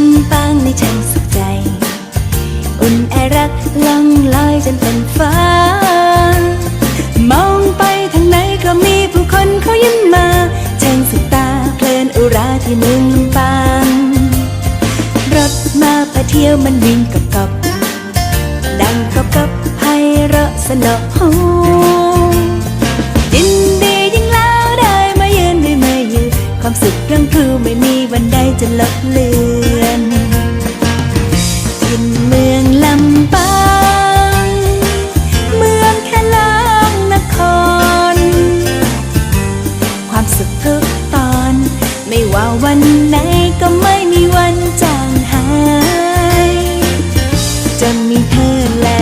ได้ช่างสุขใจ อุ่นแอรักล่องลอยจนเป็นฟ้า มองไปทางไหนก็มีผู้คนเขายิ้มมาช่างสุดตาเพลินอุราที่เมืองลำปางรถมาพาเที่ยวมันวิ่งกับกับ ดังกับกับไพเราะสนอหูยินดียิ่งแล้วได้มายืนได้มายืนความสุขยังครูไม่มีวันใดจะลดเลือน ทุกตอน ไม่ว่าวันไหนก็ไม่มีวันจางหาย จะมีเธอและ